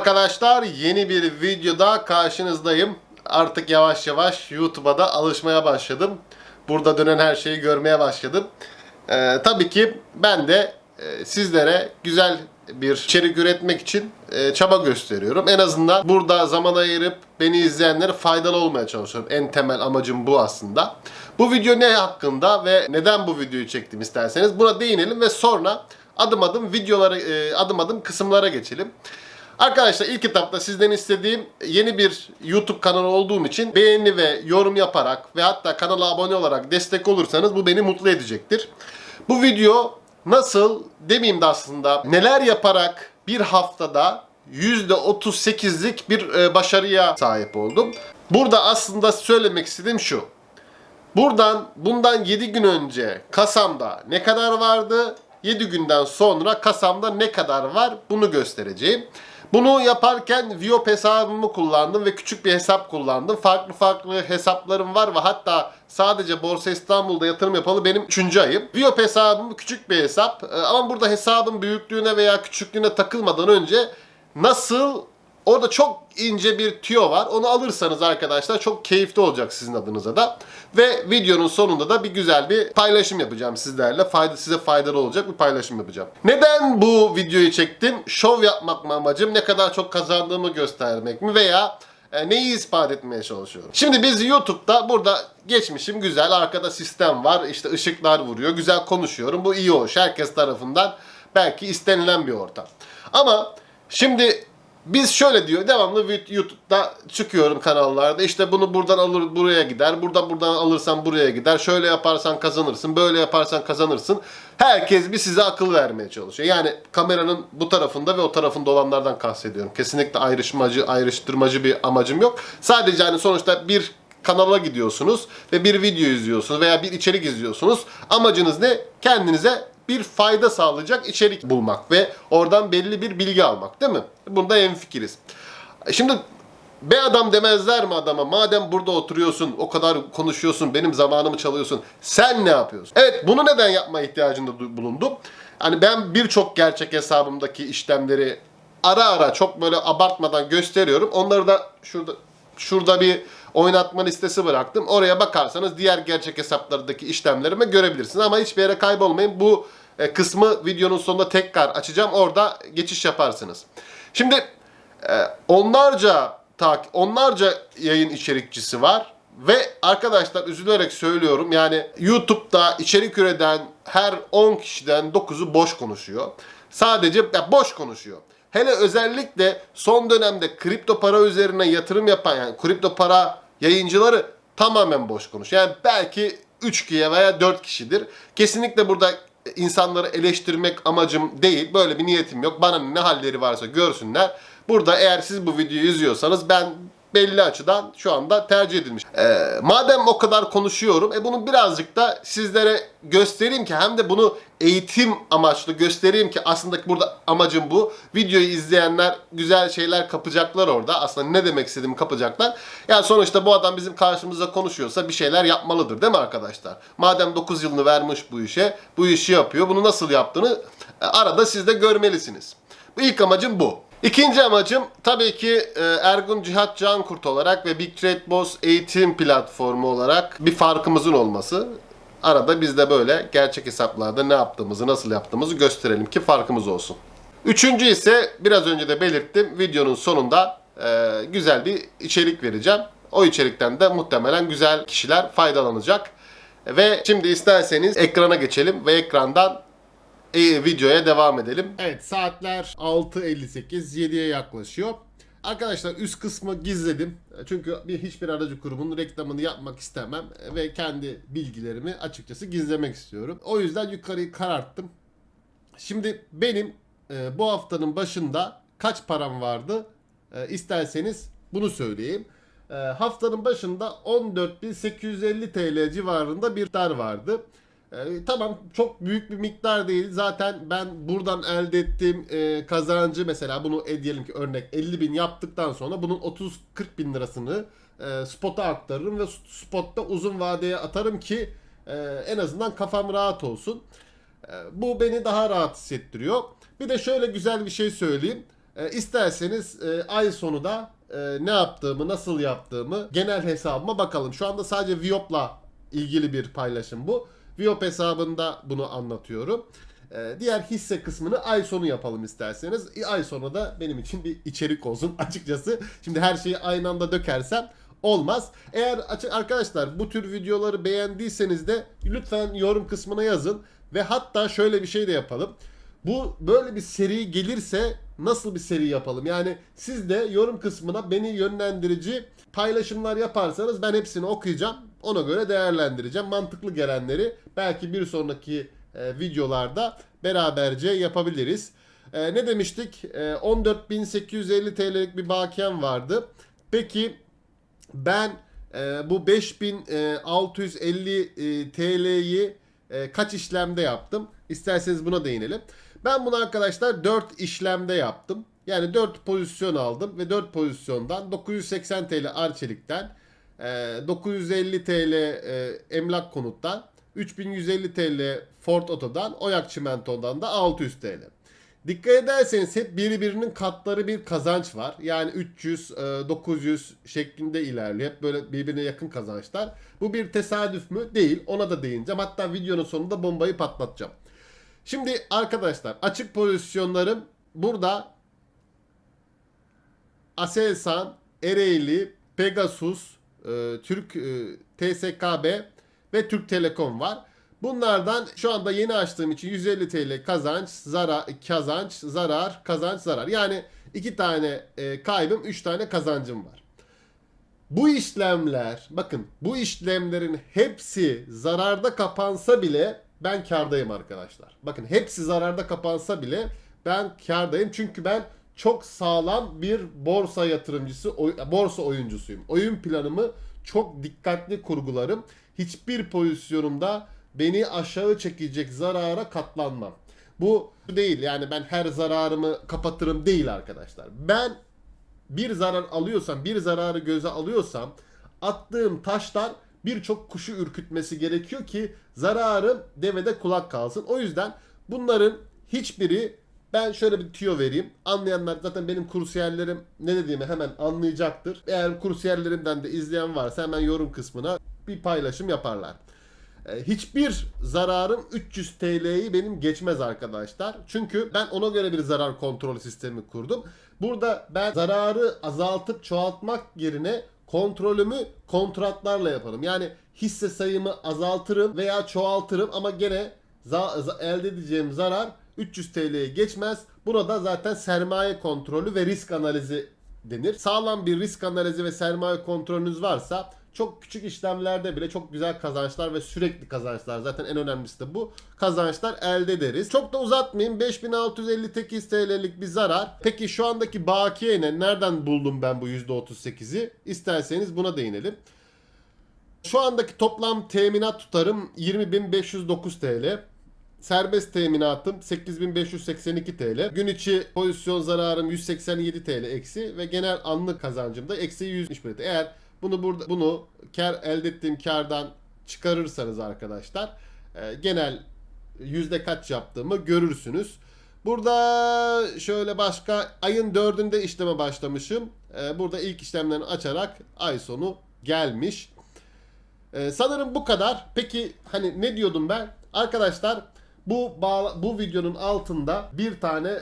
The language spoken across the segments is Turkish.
arkadaşlar yeni bir videoda karşınızdayım. Artık yavaş yavaş YouTube'a da alışmaya başladım. Burada dönen her şeyi görmeye başladım. Ee, tabii ki ben de e, sizlere güzel bir içerik üretmek için e, çaba gösteriyorum. En azından burada zaman ayırıp beni izleyenlere faydalı olmaya çalışıyorum. En temel amacım bu aslında. Bu video ne hakkında ve neden bu videoyu çektim isterseniz buna değinelim ve sonra adım adım videolara, e, adım adım kısımlara geçelim. Arkadaşlar ilk etapta sizden istediğim yeni bir YouTube kanalı olduğum için beğeni ve yorum yaparak ve hatta kanala abone olarak destek olursanız bu beni mutlu edecektir. Bu video nasıl demeyeyim de aslında neler yaparak bir haftada %38'lik bir e, başarıya sahip oldum. Burada aslında söylemek istediğim şu. Buradan bundan 7 gün önce kasamda ne kadar vardı? 7 günden sonra kasamda ne kadar var? Bunu göstereceğim. Bunu yaparken Viop hesabımı kullandım ve küçük bir hesap kullandım. Farklı farklı hesaplarım var ve hatta sadece Borsa İstanbul'da yatırım yapalı benim 3. ayım. Viop hesabım küçük bir hesap Ee, ama burada hesabın büyüklüğüne veya küçüklüğüne takılmadan önce nasıl Orada çok ince bir tüyo var. Onu alırsanız arkadaşlar çok keyifli olacak sizin adınıza da. Ve videonun sonunda da bir güzel bir paylaşım yapacağım sizlerle. Fayda, size faydalı olacak bir paylaşım yapacağım. Neden bu videoyu çektim? Şov yapmak mı amacım? Ne kadar çok kazandığımı göstermek mi? Veya e, neyi ispat etmeye çalışıyorum? Şimdi biz YouTube'da burada geçmişim güzel. Arkada sistem var. işte ışıklar vuruyor. Güzel konuşuyorum. Bu iyi hoş. Herkes tarafından belki istenilen bir ortam. Ama şimdi biz şöyle diyor devamlı YouTube'da çıkıyorum kanallarda. İşte bunu buradan alır buraya gider. Buradan buradan alırsan buraya gider. Şöyle yaparsan kazanırsın böyle yaparsan kazanırsın. Herkes bir size akıl vermeye çalışıyor. Yani kameranın bu tarafında ve o tarafında olanlardan kastediyorum. Kesinlikle ayrışmacı ayrıştırmacı bir amacım yok. Sadece hani sonuçta bir kanala gidiyorsunuz ve bir video izliyorsunuz veya bir içerik izliyorsunuz. Amacınız ne? Kendinize bir fayda sağlayacak içerik bulmak ve oradan belli bir bilgi almak değil mi? Bunda hemfikiriz. Şimdi be adam demezler mi adama madem burada oturuyorsun o kadar konuşuyorsun benim zamanımı çalıyorsun sen ne yapıyorsun? Evet bunu neden yapma ihtiyacında du- bulundum? Hani ben birçok gerçek hesabımdaki işlemleri ara ara çok böyle abartmadan gösteriyorum. Onları da şurada şurada bir oynatma listesi bıraktım. Oraya bakarsanız diğer gerçek hesaplardaki işlemlerimi görebilirsiniz. Ama hiçbir yere kaybolmayın. Bu e, kısmı videonun sonunda tekrar açacağım. Orada geçiş yaparsınız. Şimdi e, onlarca tak onlarca yayın içerikçisi var ve arkadaşlar üzülerek söylüyorum yani YouTube'da içerik üreten her 10 kişiden 9'u boş konuşuyor. Sadece ya boş konuşuyor. Hele özellikle son dönemde kripto para üzerine yatırım yapan yani kripto para yayıncıları tamamen boş konuşuyor. Yani belki 3 kişi veya 4 kişidir. Kesinlikle burada insanları eleştirmek amacım değil. Böyle bir niyetim yok. Bana ne halleri varsa görsünler. Burada eğer siz bu videoyu izliyorsanız ben belli açıdan şu anda tercih edilmiş. Ee, madem o kadar konuşuyorum, e bunu birazcık da sizlere göstereyim ki hem de bunu eğitim amaçlı göstereyim ki aslında burada amacım bu. Videoyu izleyenler güzel şeyler kapacaklar orada. Aslında ne demek istediğimi kapacaklar. Yani sonuçta bu adam bizim karşımızda konuşuyorsa bir şeyler yapmalıdır değil mi arkadaşlar? Madem 9 yılını vermiş bu işe, bu işi yapıyor. Bunu nasıl yaptığını e, arada siz de görmelisiniz. Bu ilk amacım bu. İkinci amacım tabii ki e, Ergun Cihat Cankurt olarak ve Big Trade Boss eğitim platformu olarak bir farkımızın olması. Arada biz de böyle gerçek hesaplarda ne yaptığımızı, nasıl yaptığımızı gösterelim ki farkımız olsun. Üçüncü ise biraz önce de belirttim videonun sonunda e, güzel bir içerik vereceğim. O içerikten de muhtemelen güzel kişiler faydalanacak. Ve şimdi isterseniz ekrana geçelim ve ekrandan e, videoya devam edelim. Evet saatler 6.58 7'ye yaklaşıyor. Arkadaşlar üst kısmı gizledim. Çünkü bir hiçbir aracı kurumun reklamını yapmak istemem ve kendi bilgilerimi açıkçası gizlemek istiyorum. O yüzden yukarıyı kararttım. Şimdi benim e, bu haftanın başında kaç param vardı? E, isterseniz bunu söyleyeyim. E, haftanın başında 14.850 TL civarında bir dar vardı. E, tamam çok büyük bir miktar değil. Zaten ben buradan elde ettiğim e, kazancı mesela bunu e, diyelim ki örnek 50 bin yaptıktan sonra bunun 30-40 bin lirasını e, spot'a aktarırım ve spotta uzun vadeye atarım ki e, en azından kafam rahat olsun. E, bu beni daha rahat hissettiriyor. Bir de şöyle güzel bir şey söyleyeyim. E, isterseniz e, ay sonu da e, ne yaptığımı, nasıl yaptığımı genel hesabıma bakalım. Şu anda sadece Viop'la ilgili bir paylaşım bu. Viop hesabında bunu anlatıyorum. E, diğer hisse kısmını ay sonu yapalım isterseniz. E, Ay sonu da benim için bir içerik olsun açıkçası. Şimdi her şeyi aynı anda dökersem olmaz. Eğer arkadaşlar bu tür videoları beğendiyseniz de lütfen yorum kısmına yazın ve hatta şöyle bir şey de yapalım. Bu böyle bir seri gelirse nasıl bir seri yapalım? Yani siz de yorum kısmına beni yönlendirici paylaşımlar yaparsanız ben hepsini okuyacağım. Ona göre değerlendireceğim. Mantıklı gelenleri belki bir sonraki e, videolarda beraberce yapabiliriz. E, ne demiştik? E, 14.850 TL'lik bir bakiyem vardı. Peki ben e, bu 5650 e, TL'yi e, kaç işlemde yaptım? İsterseniz buna değinelim. Ben bunu arkadaşlar 4 işlemde yaptım. Yani 4 pozisyon aldım ve 4 pozisyondan 980 TL Arçelik'ten, 950 TL e, Emlak Konut'tan, 3150 TL Ford Oto'dan, Oyak Çimento'dan da 600 TL. Dikkat ederseniz hep birbirinin katları bir kazanç var. Yani 300, e, 900 şeklinde ilerliyor. Hep böyle birbirine yakın kazançlar. Bu bir tesadüf mü? Değil. Ona da değineceğim. Hatta videonun sonunda bombayı patlatacağım. Şimdi arkadaşlar açık pozisyonlarım burada Aselsan, Ereğli, Pegasus, e, Türk e, TSKB ve Türk Telekom var. Bunlardan şu anda yeni açtığım için 150 TL kazanç, zarar, kazanç, zarar, kazanç, zarar. Yani iki tane e, kaybım, üç tane kazancım var. Bu işlemler, bakın bu işlemlerin hepsi zararda kapansa bile ben kardayım arkadaşlar. Bakın hepsi zararda kapansa bile ben kardayım. Çünkü ben çok sağlam bir borsa yatırımcısı, oy- borsa oyuncusuyum. Oyun planımı çok dikkatli kurgularım. Hiçbir pozisyonumda beni aşağı çekecek zarara katlanmam. Bu değil yani ben her zararımı kapatırım değil arkadaşlar. Ben bir zarar alıyorsam, bir zararı göze alıyorsam attığım taşlar birçok kuşu ürkütmesi gerekiyor ki zararım devede kulak kalsın. O yüzden bunların hiçbiri ben şöyle bir tüyo vereyim. Anlayanlar zaten benim kursiyerlerim ne dediğimi hemen anlayacaktır. Eğer kursiyerlerimden de izleyen varsa hemen yorum kısmına bir paylaşım yaparlar. E, Hiçbir zararım 300 TL'yi benim geçmez arkadaşlar. Çünkü ben ona göre bir zarar kontrol sistemi kurdum. Burada ben zararı azaltıp çoğaltmak yerine kontrolümü kontratlarla yaparım. Yani hisse sayımı azaltırım veya çoğaltırım ama gene elde edeceğim zarar 300 TL'ye geçmez. Burada zaten sermaye kontrolü ve risk analizi denir. Sağlam bir risk analizi ve sermaye kontrolünüz varsa çok küçük işlemlerde bile çok güzel kazançlar ve sürekli kazançlar zaten en önemlisi de bu kazançlar elde ederiz. Çok da uzatmayayım 5658 TL'lik bir zarar. Peki şu andaki bakiye ne? Nereden buldum ben bu %38'i? İsterseniz buna değinelim. Şu andaki toplam teminat tutarım 20.509 TL. Serbest teminatım 8582 TL. Gün içi pozisyon zararım 187 TL eksi ve genel anlık kazancım da eksi 171 TL. Eğer bunu burada bunu kar elde ettiğim kardan çıkarırsanız arkadaşlar e, genel yüzde kaç yaptığımı görürsünüz. Burada şöyle başka ayın dördünde işleme başlamışım. E, burada ilk işlemlerini açarak ay sonu gelmiş. Ee, sanırım bu kadar. Peki hani ne diyordum ben? Arkadaşlar bu bağla- bu videonun altında bir tane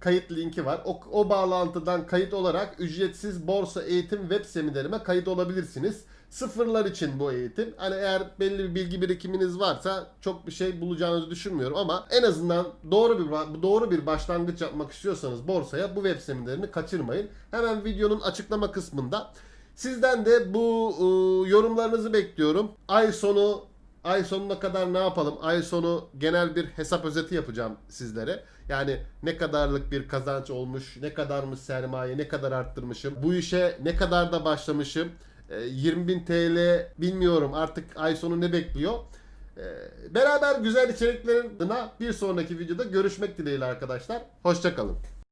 kayıt linki var. O, o bağlantıdan kayıt olarak ücretsiz borsa eğitim web seminerime kayıt olabilirsiniz. Sıfırlar için bu eğitim. Hani eğer belli bir bilgi birikiminiz varsa çok bir şey bulacağınızı düşünmüyorum ama en azından doğru bir doğru bir başlangıç yapmak istiyorsanız borsaya bu web seminerini kaçırmayın. Hemen videonun açıklama kısmında Sizden de bu e, yorumlarınızı bekliyorum. Ay sonu ay sonuna kadar ne yapalım? Ay sonu genel bir hesap özeti yapacağım sizlere. Yani ne kadarlık bir kazanç olmuş, ne kadarmış sermaye, ne kadar arttırmışım, bu işe ne kadar da başlamışım. E, 20.000 TL bilmiyorum artık ay sonu ne bekliyor. E, Beraber güzel içeriklerin bir sonraki videoda görüşmek dileğiyle arkadaşlar. Hoşçakalın.